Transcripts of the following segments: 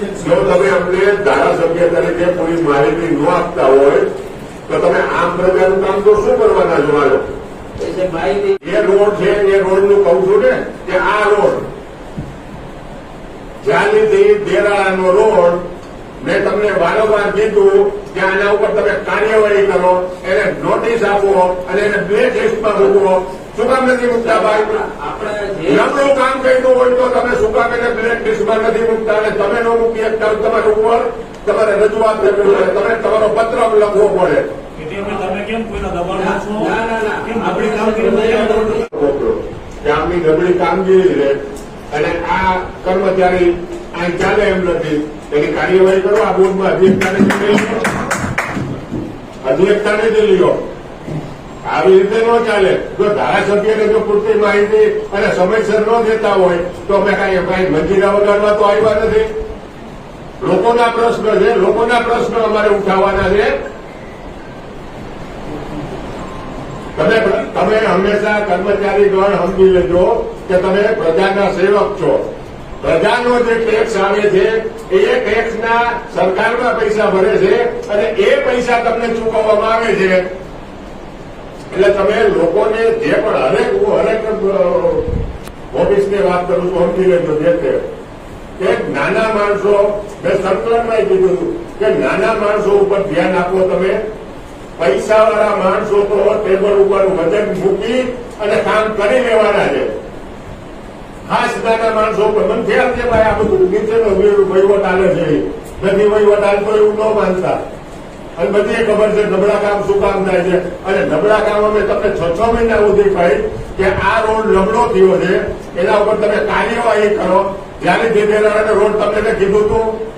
જો તમે અમને ધારાસભ્ય તરીકે કોઈ માહિતી ન આપતા હોય તો તમે આમ પ્રજાનું કામ તો શું કરવાના છો મારો એ રોડ છે એ રોડનું કહું છું ને કે આ રોડ. જ્યાંથી દેરાળાનો રોડ મેં તમને વારંવાર કીધું કે આના ઉપર તમે કાર્યવાહી કરો એને નોટિસ આપો અને એને બ્લેક લિસ્ટમાં મૂકો. શું કામ નથી મૂકતા ભાઈ? આપણે કામ કર્યું હોય તો તમે શું કામ એને બ્લેક લિસ્ટમાં નથી મૂકતા? હોય તમારી ઉપર તમારે રજૂઆત કરવી પડે. તમે તમારો પત્ર લખવો પડે. કે તે અમે તમે કેમ કોઈના દબાણમાં છો? ના ના ના. કેમ આપણી આપણી કામગીરી કામગીરી મોકલો કે આમની નબળી કામગીરી રહે અને આ કર્મચારી અહીં ચાલે એમ નથી. એની કાર્યવાહી કરો આ બોર્ડમાં અધ્યક્ષતાને જ લઈ લો. અધ્યક્ષતાને જ લ્યો આવી રીતે ન ચાલે. જો ધારાસભ્યને જો પૂરતી માહિતી અને સમયસર ન દેતા હોય તો અમે કાંઈ કાંઈ મંજીરા વગાડવા તો આવ્યા નથી. લોકોના પ્રશ્ન છે, લોકોના પ્રશ્ન અમારે ઉઠાવવાના છે. તમે તમે હંમેશા કર્મચારી સમજી લેજો કે તમે પ્રજાના સેવક છો. પ્રજાનો જે ટેક્સ આવે છે, એ ટેક્સના સરકારમાં પૈસા ભરે છે અને એ પૈસા તમને ચૂકવવામાં આવે છે. એટલે તમે લોકોને જે પણ હરેક, હું હરેક ઓફિસની વાત કરું છું, સમજી લેજો જે નાના માણસો, મેં સંકલનમાં કીધું કે નાના માણસો ઉપર ધ્યાન આપો તમે. પૈસાવાળા માણસો તો ટેબલ ઉપર વજન મૂકી અને કામ કરી લેવાના છે. ખાસ નાના માણસો ઉપર મને ધ્યાન છે ભાઈ, આ બધું નીચેનો વહીવટ આલે છે. નથી વહીવટ હાલતો એવું ન માનતા. અને બધી ખબર છે, નબળા કામ શું કામ થાય છે? અને નબળા કામ અમે તમને છ છ મહિના સુધી કહી કે આ રોડ નબળો થયો છે, એના ઉપર તમે કાર્યવાહી કરો. જ્યારે જે બેરાને રોડ તમને કીધું હતું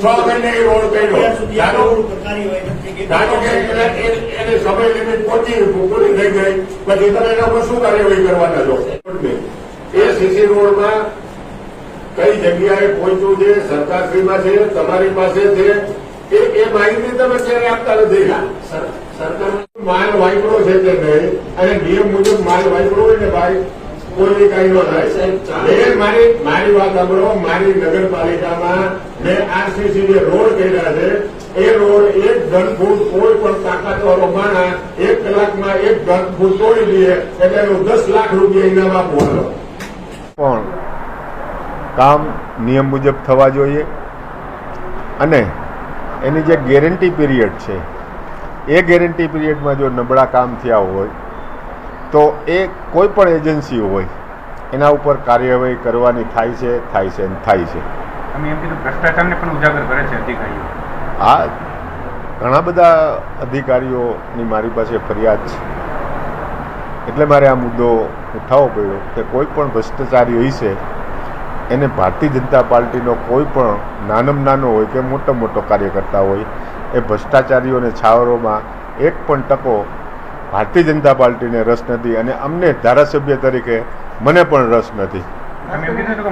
છ મહિને એ રોડ કર્યો. ધારો કે એને- સમય લિમિટ પહોંચી પૂરી થઈ ગઈ પછી તમે એના ઉપર શું કાર્યવાહી કરવાના છો? એ સીસી રોડમાં કઈ જગ્યાએ પહોંચ્યું છે? સરકારશ્રીમાં છે તમારી પાસે છે? એ એ માહિતી તમે ક્યારે આપતા નથી? સરકાર માલ વાપરો છે કે નહીં? અને નિયમ મુજબ માલ વાપરો હોય ને ભાઈ? કોઈ કઈ ન થાય. એ મારી મારી વાત સાંભળો મારી નગરપાલિકામાં મેં આરસીસી જે રોડ કર્યા છે એ રોડ એક ઘન ફૂટ કોઈ પણ તાકાત વાળો માણસ એક કલાકમાં એક ઘન ફૂટ તોડી દઈએ એટલે એનું દસ લાખ રૂપિયા ઇનામ આપવાનો પણ કામ નિયમ મુજબ થવા જોઈએ અને એની જે ગેરંટી પીરિયડ છે એ ગેરંટી પીરિયડમાં જો નબળા કામ થયા હોય તો એ કોઈ પણ એજન્સી હોય એના ઉપર કાર્યવાહી કરવાની થાય છે થાય છે અને થાય છે. અમે એમ કીધું ભ્રષ્ટાચારને પણ ઉજાગર કરે છે અધિકારીઓ. આ ઘણા બધા અધિકારીઓની મારી પાસે ફરિયાદ છે. એટલે મારે આ મુદ્દો ઉઠાવવો પડ્યો કે કોઈ પણ ભ્રષ્ટાચારી હોય છે એને ભારતીય જનતા પાર્ટીનો કોઈ પણ નાનમ નાનો હોય કે મોટો મોટો કાર્યકર્તા હોય એ ભ્રષ્ટાચારીઓને છાવરોમાં એક પણ ટકો ભારતીય જનતા પાર્ટીને રસ નથી અને અમને ધારાસભ્ય તરીકે મને પણ રસ નથી.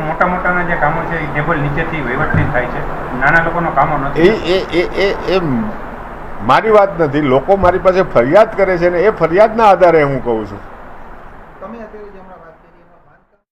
મોટા મોટાના જે કામો છે એ ટેબલ નીચેથી વહીવટથી થાય છે. નાના લોકોનો કામો નથી. એ એ એ એ મારી વાત નથી. લોકો મારી પાસે ફરિયાદ કરે છે ને એ ફરિયાદના આધારે હું કહું છું.